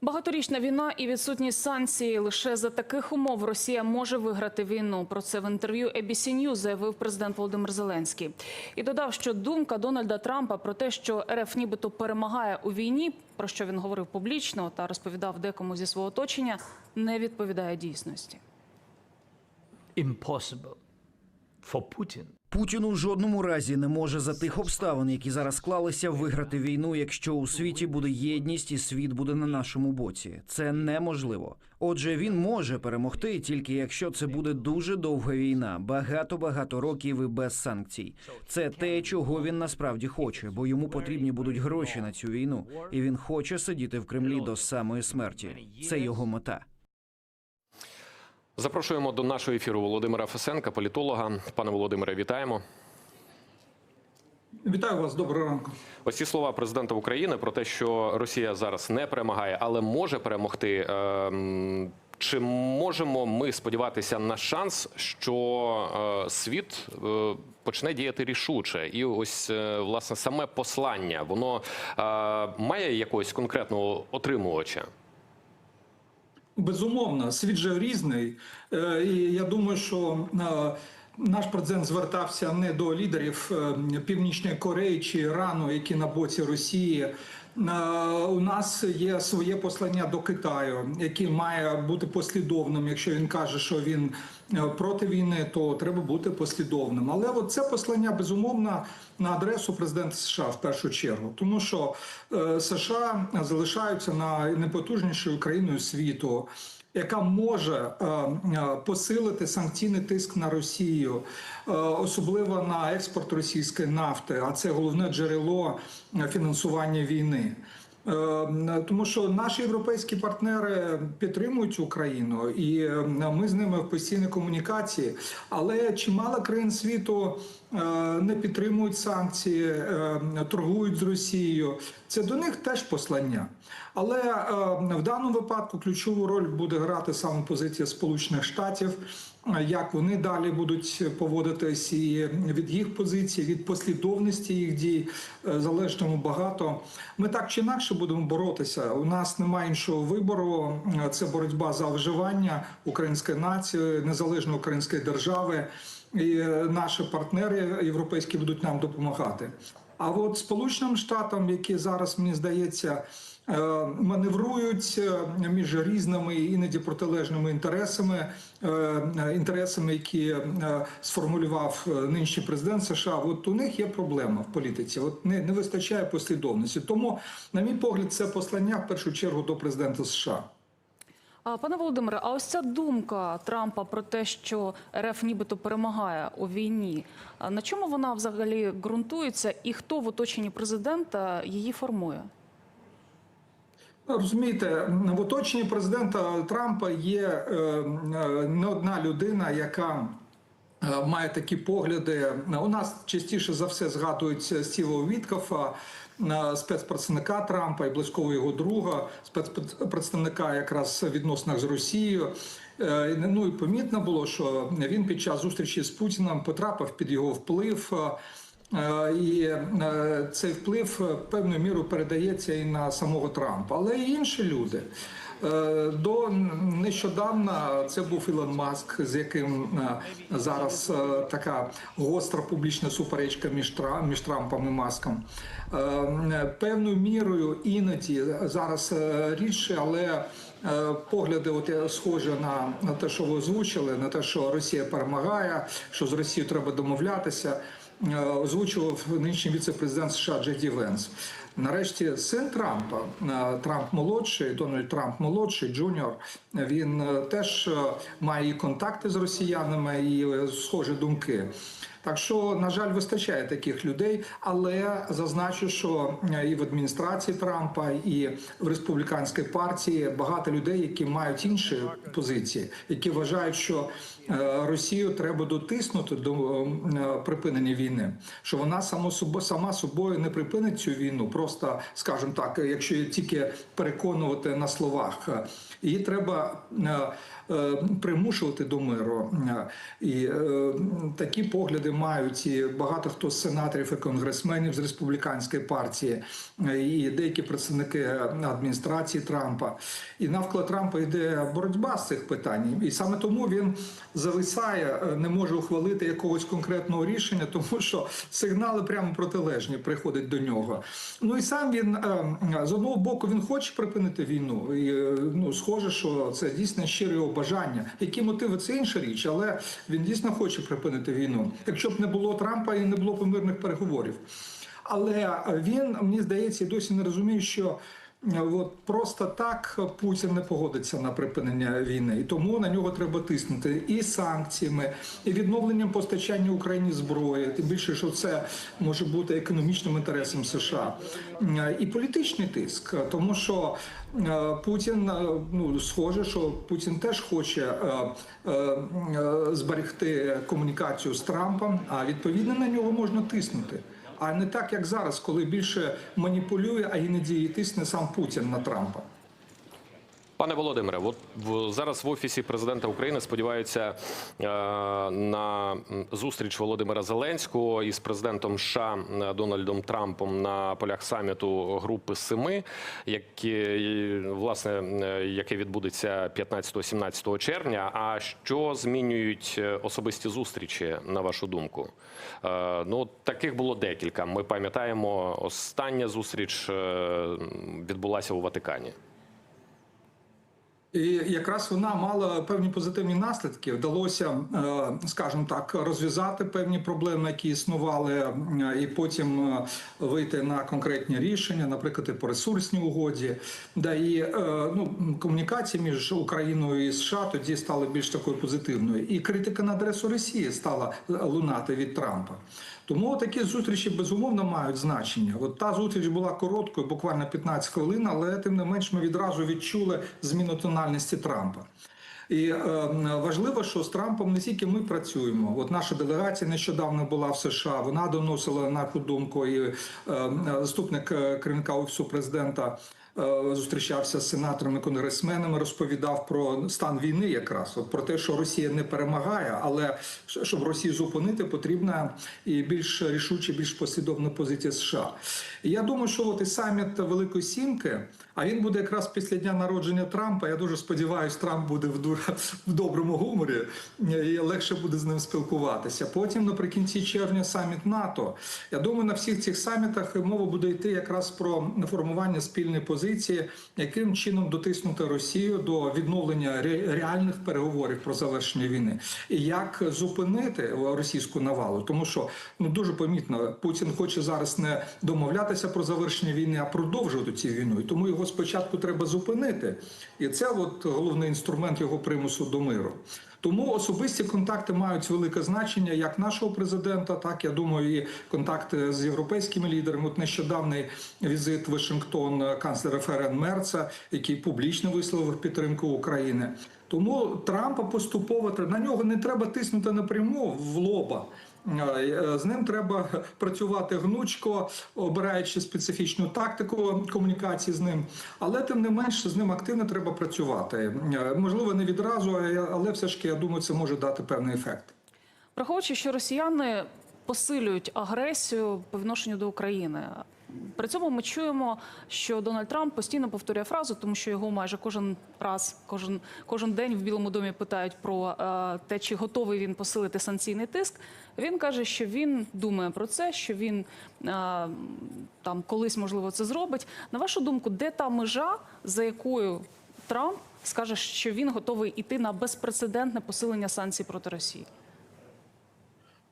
Багаторічна війна і відсутність санкцій лише за таких умов Росія може виграти війну. Про це в інтерв'ю ABC News заявив президент Володимир Зеленський і додав, що думка Дональда Трампа про те, що РФ нібито перемагає у війні, про що він говорив публічно та розповідав декому зі свого оточення, не відповідає дійсності. impossible Путін у жодному разі не може за тих обставин, які зараз склалися, виграти війну, якщо у світі буде єдність і світ буде на нашому боці. Це неможливо. Отже, він може перемогти тільки якщо це буде дуже довга війна, багато багато років і без санкцій. Це те, чого він насправді хоче, бо йому потрібні будуть гроші на цю війну, і він хоче сидіти в Кремлі до самої смерті. Це його мета. Запрошуємо до нашого ефіру Володимира Фесенка, політолога. Пане Володимире, вітаємо. Вітаю вас, доброго ранку. Ось ці слова президента України про те, що Росія зараз не перемагає, але може перемогти. Ем, Чи можемо ми сподіватися на шанс, що е, світ е, почне діяти рішуче, і ось е, власне саме послання воно має якогось конкретного отримувача? Безумовно, світ же різний, Е, і я думаю, що е, наш президент звертався не до лідерів е, Північної Кореї чи Ірану, які на боці Росії. Е, У нас є своє послання до Китаю, який має бути послідовним. Якщо він каже, що він е, проти війни, то треба бути послідовним. Але от це послання безумовно на адресу президента США в першу чергу, тому що США залишаються на найпотужнішою країною світу. Яка може е, е, посилити санкційний тиск на Росію, е, особливо на експорт російської нафти, а це головне джерело фінансування війни. Тому що наші європейські партнери підтримують Україну, і ми з ними в постійній комунікації. Але чимало країн світу не підтримують санкції, е, торгують з Росією. Це до них теж послання. Але е, в даному випадку ключову роль буде грати саме позиція Сполучених Штатів, е, як вони далі будуть поводитись, і від їх позиції, від послідовності їх дій е, залежатиме багато. Ми так чи інакше будемо боротися. У нас немає іншого вибору. Е, Це боротьба за виживання української нації, незалежної української держави. І е, наші партнери європейські будуть нам допомагати. А от Сполученим Штатам, які зараз мені здається. е, Маневрують е, між різними іноді протилежними інтересами, інтересами, які сформулював нинішній президент США. От у них є проблема в політиці. От не, не вистачає послідовності. Тому, на мій погляд, це послання в першу чергу до президента США. Пане Володимире, а ось ця думка Трампа про те, що РФ нібито перемагає у війні. На чому вона взагалі ґрунтується, і хто в оточенні президента її формує? Розумієте, в оточенні президента Трампа є е, е, не одна людина, яка має такі погляди. У нас частіше за все згадується Стіва Віткофа, е, спецпредставника Трампа і близького його друга, спецпредставника якраз в відносинах з Росією. Е, Ну і помітно було, що він під час зустрічі з Путіним потрапив під його вплив. е, Е, І е, цей вплив е, певною мірою передається і на самого Трампа, але і інші люди. Е, До нещодавно це був Ілон Маск, з яким е, зараз е, така гостра публічна суперечка між Тра- між Трампом і Маском. Певною мірою іноді зараз рідше, але погляди от схожі на, на те, що ви озвучили, на те, що Росія перемагає, що з Росією треба домовлятися. Озвучував нинішній віце-президент США Джеді Венс. Нарешті син Трампа, е, Трамп молодший, Дональд Трамп молодший, Джуніор. Він е, теж е, має і контакти з росіянами і схожі думки. Так що, на жаль, вистачає таких людей, але зазначу, що і в адміністрації Трампа, і в республіканській партії багато людей, які мають інші позиції, які вважають, що Росію треба дотиснути до припинення війни, що вона само собою сама собою не припинить цю війну, просто скажімо так, якщо тільки переконувати на словах. Її треба е, примушувати до миру. Е, І е, такі погляди мають і багато хто з сенаторів і конгресменів з республіканської партії, е, і деякі представники адміністрації Трампа. І навколо Трампа йде боротьба з цих питань. І саме тому він зависає, е, не може ухвалити якогось конкретного рішення, тому що сигнали прямо протилежні приходять до нього. Ну і сам він е, з одного боку він хоче припинити війну. І е, ну схоже, що це дійсно щире його бажання. Які мотиви це інша річ, але він дійсно хоче припинити війну. Якщо б не було Трампа і не було б мирних переговорів. Але він мені здається досі не розуміє, що от просто так Путін не погодиться на припинення війни, і тому на нього треба тиснути і санкціями, і відновленням постачання Україні зброї. Тим більше, що це може бути економічним інтересом США, і політичний тиск, тому що е, Путін е, ну схоже, що Путін теж хоче е, зберегти комунікацію з Трампом, а відповідно на нього можна тиснути. А не так, як зараз, коли більше маніпулює, а іноді і тисне сам Путін на Трампа. Пане Володимире, от зараз в офісі президента України сподіваються е, на зустріч Володимира Зеленського із президентом США е, Дональдом Трампом на полях саміту групи Семи, які власне е, яке відбудеться 15-17 червня. А що змінюють особисті зустрічі, на вашу думку? Ну таких було декілька. Ми пам'ятаємо, остання зустріч відбулася у Ватикані. І якраз вона мала певні позитивні наслідки. Вдалося, е, скажімо так, розв'язати певні проблеми, які існували, е, і потім е, вийти на конкретні рішення, наприклад, по ресурсній угоді. Да і ну, комунікації між Україною і США тоді стали більш такою позитивною. І критика на адресу Росії стала лунати від Трампа. Тому такі зустрічі безумовно мають значення. От та зустріч була короткою, буквально 15 хвилин, але тим не менш ми відразу відчули зміну тональності Трампа. І е, важливо, що з Трампом не тільки ми працюємо. От наша делегація нещодавно була в США. Вона доносила нашу думку, і е, заступник е, керівника офісу президента. Е, Зустрічався з сенаторами, конгресменами, розповідав про стан війни, якраз от про те, що Росія не перемагає, але щоб Росію зупинити, потрібна і більш рішуча, більш послідовна позиція США. І я думаю, що от і саміт Великої Сімки, а він буде якраз після дня народження Трампа. Я дуже сподіваюся, Трамп буде в ду- в доброму гуморі і легше буде з ним спілкуватися. Потім, наприкінці червня, саміт НАТО. Я думаю, на всіх цих самітах мова буде йти якраз про формування спільної позиції, яким чином дотиснути Росію до відновлення ре- реальних переговорів про завершення війни, і як зупинити російську навалу, тому що ну дуже помітно, Путін хоче зараз не домовлятися про завершення війни, а продовжувати цю війну. І тому його спочатку треба зупинити, і це от головний інструмент його примусу до миру. Тому особисті контакти мають велике значення як нашого президента, так я думаю, і контакти з європейськими лідерами. От нещодавний візит Вашингтон канцлера ФРН Мерца, який публічно висловив підтримку України. Тому Трампа поступово на нього не треба тиснути напряму в лоба. Е, З ним треба працювати гнучко, обираючи специфічну тактику комунікації з ним. Але тим не менш з ним активно треба працювати. Е, Можливо, не відразу, але все ж таки, я думаю, це може дати певний ефект. Враховуючи, що росіяни посилюють агресію по відношенню до України. При цьому ми чуємо, що Дональд Трамп постійно повторює фразу, тому що його майже кожен раз, кожен кожен день в Білому домі питають про е, те, чи готовий він посилити санкційний тиск. Він каже, що він думає про це, що він е, там колись можливо це зробить. На вашу думку, де та межа, за якою Трамп скаже, що він готовий іти на безпрецедентне посилення санкцій проти Росії?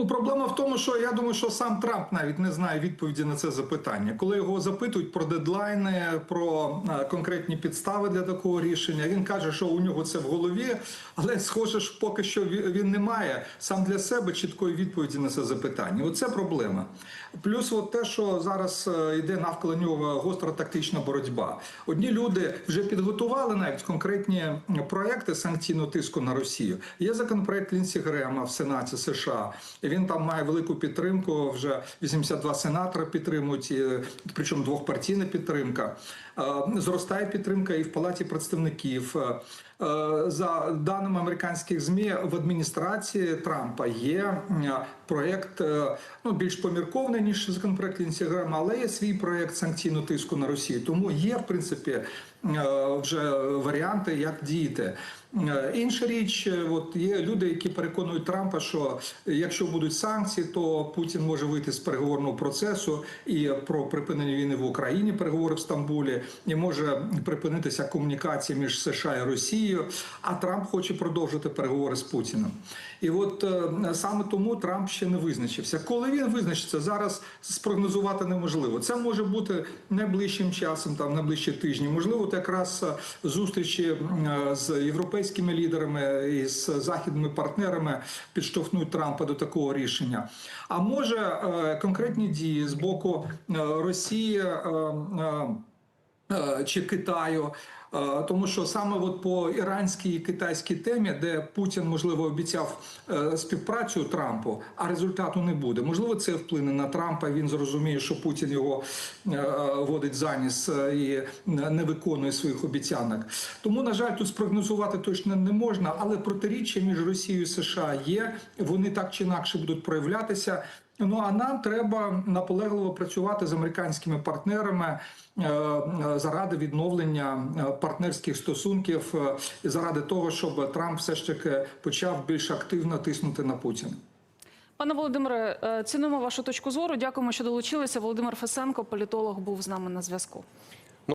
Ну, проблема в тому, що я думаю, що сам Трамп навіть не знає відповіді на це запитання. Коли його запитують про дедлайни, про е, конкретні підстави для такого рішення, він каже, що у нього це в голові, але схоже ж, поки що він не має сам для себе чіткої відповіді на це запитання. Оце проблема. Плюс, от те, що зараз е, йде навколо нього гостра тактична боротьба. Одні люди вже підготували навіть конкретні проекти санкційного тиску на Росію. Є законопроект Лінсі Грема в Сенаті США. Він там має велику підтримку. Вже 82 сенатора підтримують, причому двохпартійна підтримка. Е, Зростає підтримка і в палаті представників. Е, За даними американських змі, в адміністрації Трампа є проєкт е, ну більш поміркований ніж законопроект Лінсі але є свій проєкт санкційного тиску на Росію. Тому є в принципі е, вже варіанти, як діяти. Інша річ, от є люди, які переконують Трампа, що якщо будуть санкції, то Путін може вийти з переговорного процесу і про припинення війни в Україні, переговори в Стамбулі, і може припинитися комунікація між США і Росією. А Трамп хоче продовжити переговори з Путіним. І от е, саме тому Трамп ще не визначився. Коли він визначиться, зараз спрогнозувати неможливо. Це може бути найближчим часом, там найближчі тижні. Можливо, от якраз е, зустрічі е, з європейськими лідерами і з західними партнерами підштовхнуть Трампа до такого рішення. А може конкретні дії з боку Росії. чи Китаю. Тому що саме от по іранській і китайській темі, де Путін можливо обіцяв е, співпрацю Трампу, а результату не буде. Можливо, це вплине на Трампа. Він зрозуміє, що Путін його е, е, водить за ніс і не виконує своїх обіцянок. Тому, на жаль, тут спрогнозувати точно не можна, але протиріччя між Росією і США є. Вони так чи інакше будуть проявлятися. Ну а нам треба наполегливо працювати з американськими партнерами е, е, заради відновлення е, партнерських стосунків, заради того, щоб Трамп все ж таки почав більш активно тиснути на Путіна. Пане Володимире, цінуємо вашу точку зору. Дякуємо, що долучилися. Володимир Фесенко, політолог, був з нами на зв'язку.